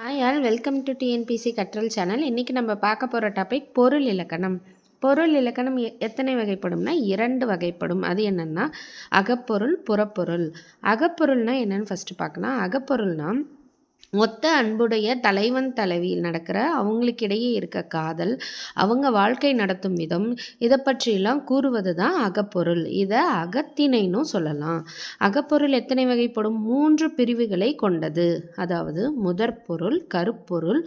Hi all welcome to TNPSC Katral channel இன்றைக்கி நம்ம பார்க்க போகிற டாபிக் பொருள் இலக்கணம். பொருள் இலக்கணம் எ- எத்தனை வகைப்படும்னா இரண்டு வகைப்படும். அது என்னென்னா அகப்பொருள் புறப்பொருள். அகப்பொருள்னால் என்னென்னு ஃபஸ்ட்டு பார்க்கலாம். அகப்பொருள்னால் ஒத்த அன்புடைய தலைவன் தலைவியில் நடக்கிற அவங்களுக்கிடையே இருக்க காதல் அவங்க வாழ்க்கை நடத்தும் விதம் இதை பற்றியெல்லாம் கூறுவது தான் அகப்பொருள். இதை அகத்திணைன்னு சொல்லலாம். அகப்பொருள் எத்தனை வகைப்படும்? மூன்று பிரிவுகளை கொண்டது. அதாவது முதற்பொருள் கருப்பொருள்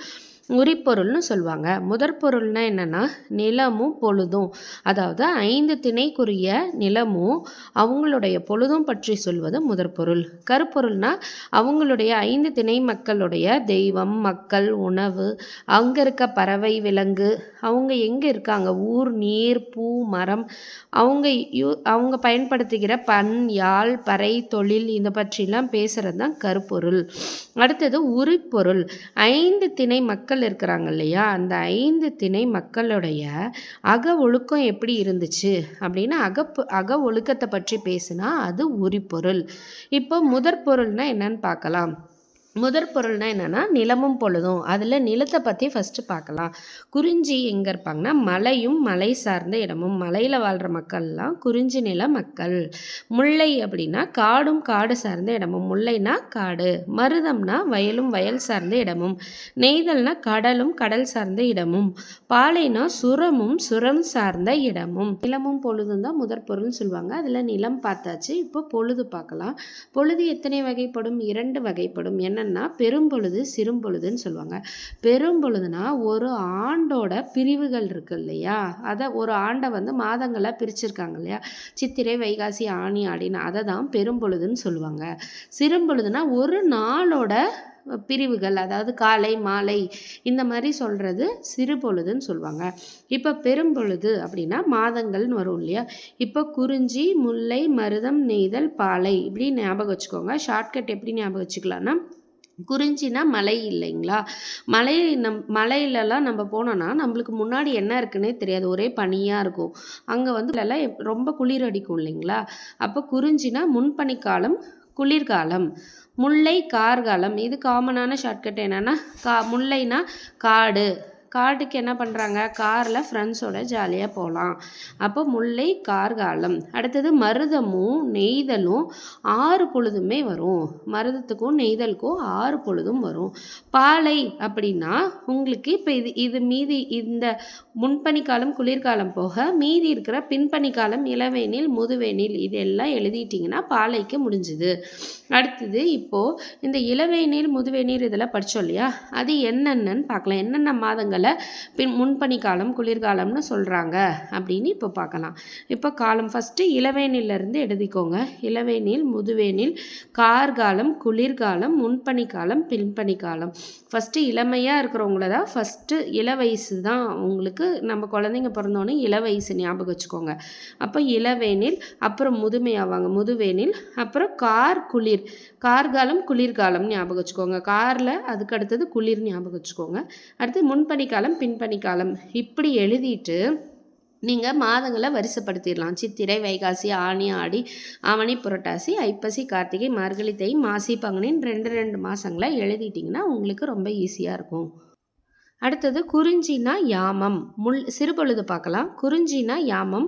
உரிப்பொருள்னு சொல்லுவாங்க. முதற்பொருள்னா என்னென்னா நிலமும் பொழுதும். அதாவது ஐந்து திணைக்குரிய நிலமும் அவங்களுடைய பொழுதும் பற்றி சொல்வது முதற்பொருள். கருப்பொருள்னா அவங்களுடைய ஐந்து திணை மக்களுடைய தெய்வம் மக்கள் உணவு அங்கே இருக்க பறவை விலங்கு அவங்க எங்கே இருக்காங்க? ஊர் நீர் பூ மரம். அவங்க யூ அவங்க பயன்படுத்துகிற பண் யாழ் பறை தொழில் இதை பற்றிலாம் பேசுகிறது தான் கருப்பொருள். அடுத்தது உரிப்பொருள். ஐந்து திணை மக்கள் மக்கள் இருக்கிறாங்க இல்லையா? அந்த ஐந்து திணை மக்களுடைய அக ஒழுக்கம் எப்படி இருந்துச்சு? அப்படின்னா அகப்பு அக ஒழுக்கத்தை பற்றி பேசுனா அது உரிப்பொருள் இப்போ முதற்பொருள்னா என்னன்னு பார்க்கலாம். முதற் பொருள்னா என்னென்னா நிலமும் பொழுதும். அதில் நிலத்தை பற்றி ஃபஸ்ட்டு பார்க்கலாம். குறிஞ்சி எங்கே இருப்பாங்கன்னா மலையும் மலை சார்ந்த இடமும். மலையில் வாழ்கிற மக்கள்லாம் குறிஞ்சி நில மக்கள். முல்லை அப்படின்னா காடும் காடு சார்ந்த இடமும். முல்லைனா காடு. மருதம்னா வயலும் வயல் சார்ந்த இடமும். நெய்தல்னா கடலும் கடல் சார்ந்த இடமும். பாலைனா சுரமும் சுரம் சார்ந்த இடமும். நிலமும் பொழுதும் தான் முதற் பொருள்னு சொல்லுவாங்க. அதில் நிலம் பார்த்தாச்சு. இப்போ பொழுது பார்க்கலாம். பொழுது எத்தனை வகைப்படும்? இரண்டு வகைப்படும். என்ன என்னென்னா பெரும்பொழுது சிறும்பொழுதுன்னு சொல்லுவாங்க. பெரும்பொழுதுனா ஒரு ஆண்டோட பிரிவுகள் இருக்கு இல்லையா? அதை ஒரு ஆண்டை வந்து மாதங்களாக பிரிச்சிருக்காங்க இல்லையா? சித்திரை வைகாசி ஆணி ஆடின்னு அதை தான் பெரும்பொழுதுன்னு சொல்லுவாங்க. சிறும்பொழுதுனா ஒரு நாளோட பிரிவுகள் அதாவது காலை மாலை இந்த மாதிரி சொல்கிறது சிறு பொழுதுன்னு சொல்லுவாங்க. இப்போ பெரும்பொழுது அப்படின்னா மாதங்கள்னு வரும் இல்லையா? இப்போ குறிஞ்சி முல்லை மருதம் நெய்தல் பாலை இப்படி ஞாபகம் வச்சுக்கோங்க. ஷார்ட்கட் எப்படி ஞாபகம் வச்சுக்கலாம்னா குறிஞ்சினா மலை இல்லைங்களா? மலை நம் மலையிலலாம் நம்ம போனோன்னா நம்மளுக்கு முன்னாடி என்ன இருக்குன்னே தெரியாது. ஒரே பனியாக இருக்கும். அங்கே வந்து ரொம்ப குளிர் அடிக்கும் இல்லைங்களா? அப்போ குறிஞ்சினா முன்பனிக்காலம் குளிர்காலம் முல்லை கார்காலம் இது காமனான ஷார்ட்கட் என்னென்னா கா முல்லைனா காடு. காட்டுக்கு என்ன பண்ணுறாங்க காரில் ஃப்ரெண்ட்ஸோட ஜாலியாக போகலாம் அப்போ முல்லை கார்காலம். அடுத்தது மருதமும் நெய்தலும் ஆறு பொழுதுமே வரும். மருதத்துக்கும் நெய்தலுக்கும் ஆறு பொழுதும் வரும். பாலை அப்படின்னா உங்களுக்கு இப்போ இது இது மீதி இந்த முன்பனிக்காலம் குளிர்காலம் போக மீதி இருக்கிற பின்பனிக்காலம் இளவேனில் முதுவேனில் இதெல்லாம் எழுதிட்டிங்கன்னா பாலைக்கு முடிஞ்சுது. அடுத்தது இப்போது இந்த இளவேனில் முதுவேநீர் இதெல்லாம் படித்தோம் இல்லையா? அது என்னென்னு பார்க்கலாம். என்னென்ன மாதங்கள்? பின் முன்பனிக்காலம் குளிர்காலம்னு சொல்கிறாங்க அப்படின்னு இப்போ பார்க்கலாம். இப்போ காலம் ஃபஸ்ட்டு இளவேனிலிருந்து எழுதிக்கோங்க. இளவேனில் முதுவேனில் கார்காலம் குளிர்காலம் முன்பனிக்காலம் பின்பனிக்காலம். ஃபஸ்ட்டு இளமையாக இருக்கிறவங்கள தான் ஃபஸ்ட்டு இள வயசு தான் உங்களுக்கு நம்ம குழந்தைங்க பிறந்தோன்னே இள வயசு ஞாபகம் வச்சுக்கோங்க. அப்போ இளவேனில் அப்புறம் முதுமையாவாங்க. முதுவேனில் அப்புறம் கார் குளிர் கார்காலம் குளிர்காலம் ஞாபகம் வச்சுக்கோங்க. காரில் அதுக்கு அடுத்தது குளிர் ஞாபகம் வச்சுக்கோங்க. அடுத்து முன்பனிக்காலம் பின்பணிக்காலம் இப்படி எழுதிட்டு நீங்கள் மாதங்களை வரிசைப்படுத்திடலாம். சித்திரை வைகாசி ஆனி ஆடி ஆவணி புரட்டாசி ஐப்பசி கார்த்திகை மார்கழி தை மாசி பங்குனின்னு ரெண்டு ரெண்டு மாதங்களை எழுதிட்டிங்கன்னா உங்களுக்கு ரொம்ப ஈஸியாக இருக்கும். அடுத்தது குறிஞ்சினா யாமம். முள் சிறுபொழுது பார்க்கலாம். குறிஞ்சினா யாமம்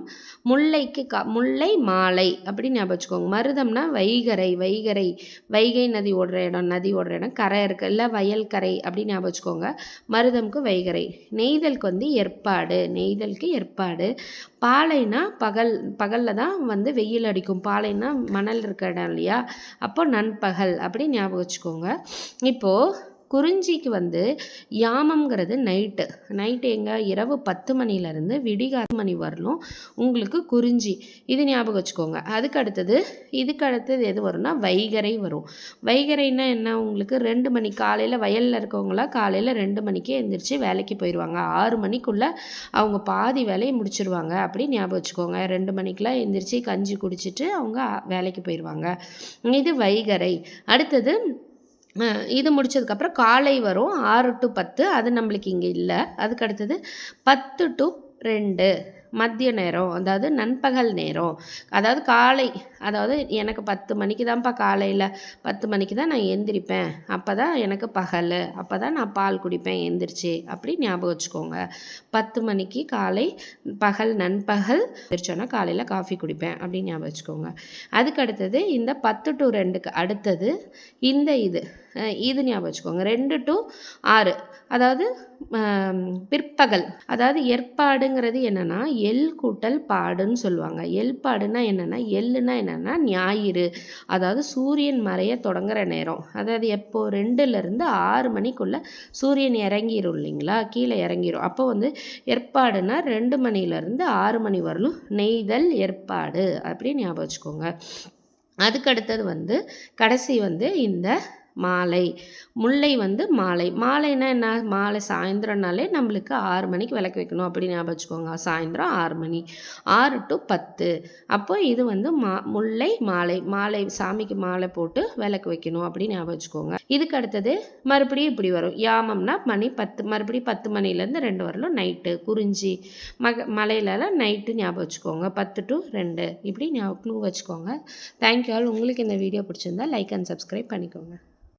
முல்லைக்கு கா முல்லை மாலை அப்படின்னு ஞாபகம் வச்சுக்கோங்க. மருதம்னா வைகரை வைகரை வைகை நதி ஓடுற இடம் நதி ஓடுற இடம் கரை இருக்கு இல்லை வயல் கரை அப்படின்னு ஞாபகம் வச்சுக்கோங்க. மருதம்க்கு வைகரை. நெய்தலுக்கு வந்து ஏற்பாடு நெய்தலுக்கு ஏற்பாடு. பாலைனா பகல் பகலில் தான் வந்து வெயில் அடிக்கும். பாலைனா மணல் இருக்க இடம் இல்லையா? அப்போ நண்பகல் அப்படின்னு ஞாபகம் வச்சுக்கோங்க. இப்போது குறிஞ்சிக்கு வந்து யாமம்ங்கிறது நைட்டு நைட்டு எங்கே? இரவு பத்து மணிலேருந்து விடிகார மணி வரலும் உங்களுக்கு குறிஞ்சி. இது ஞாபகம் வச்சுக்கோங்க. அதுக்கு அடுத்தது இதுக்கு அடுத்தது எது வரும்னா வைகரை வரும். வைகரைன்னா என்ன? உங்களுக்கு ரெண்டு மணி காலையில் வயலில் இருக்கவங்களாம் காலையில் ரெண்டு மணிக்கே எழுந்திரிச்சு வேலைக்கு போயிடுவாங்க ஆறு மணிக்குள்ளே அவங்க பாதி வேலையை முடிச்சிருவாங்க. அப்படி ஞாபகம் வச்சுக்கோங்க. ரெண்டு மணிக்கெலாம் எழுந்திரிச்சு கஞ்சி குடிச்சிட்டு அவங்க வேலைக்கு போயிடுவாங்க இது வைகரை. அடுத்தது இது முடிச்சதுக்கப்புறம் காலை வரும். ஆறு டு பத்து. அது நம்மளுக்கு இங்கே இல்லை. அதுக்கு அடுத்தது பத்து டு ரெண்டு. மதிய நேரம். அதாவது நண்பகல் நேரம். அதாவது காலை. அதாவது எனக்கு பத்து மணிக்கு தான்ப்பா காலையில். பத்து மணிக்கு தான் நான் எந்திரிப்பேன். அப்போ தான் எனக்கு பகல். அப்போ தான் நான் பால் குடிப்பேன் எந்திரிச்சு. அப்படி ஞாபகம் வச்சுக்கோங்க. பத்து மணிக்கு காலை பகல் நண்பகல் எந்திரிச்சோன்னா காலையில் காஃபி குடிப்பேன். அப்படின்னு ஞாபகம் வச்சுக்கோங்க. அதுக்கு அடுத்தது இந்த பத்து டு ரெண்டுக்கு அடுத்தது இந்த இது. இது ஞாபகம் வச்சுக்கோங்க. ரெண்டு டு ஆறு. அதாவது பிற்பகல். அதாவது ஏற்பாடுங்கிறது என்னென்னா எல் கூட்டல் பாடுன்னு சொல்லுவாங்க. எல் பாடுனா என்னென்னா எள்ளுனா என்னென்னா ஞாயிறு. அதாவது சூரியன் மறைய தொடங்குற நேரம். அதாவது எப்போ ரெண்டுலேருந்து ஆறு மணிக்குள்ளே சூரியன் இறங்கிரும் இல்லைங்களா? கீழே இறங்கிரும். அப்போ வந்து ஏற்பாடுனா ரெண்டு மணிலேருந்து ஆறு மணி வரலும் நெய்தல் ஏற்பாடு. அப்படின்னு ஞாபகம் வச்சுக்கோங்க. அதுக்கடுத்தது வந்து கடைசி வந்து இந்த மாலை. முல்லை வந்து மாலை. மாலைன்னா என்ன? மாலை சாயந்தரம்னாலே நம்மளுக்கு ஆறு மணிக்கு விளக்கு வைக்கணும் அப்படின்னு ஞாபகம் வச்சுக்கோங்க. சாயந்தரம் ஆறு மணி. ஆறு டு பத்து. அப்போ இது வந்து மா முல்லை மாலை. மாலை சாமிக்கு மாலை போட்டு விளக்கு வைக்கணும் அப்படின்னு ஞாபகம் வச்சுக்கோங்க. இதுக்கு அடுத்தது மறுபடியும் இப்படி வரும். யாமம்னா மணி பத்து மறுபடியும் பத்து மணிலேருந்து ரெண்டு வரலும் நைட்டு. குறிஞ்சி. மக மலையிலலாம் நைட்டு ஞாபகம் வச்சுக்கோங்க. பத்து டு ரெண்டு. இப்படி ஞாபகம் வச்சுக்கோங்க. தேங்க்யூ ஆல் உங்களுக்கு இந்த வீடியோ பிடிச்சிருந்தா லைக் அண்ட் சப்ஸ்கிரைப் பண்ணிக்கோங்க.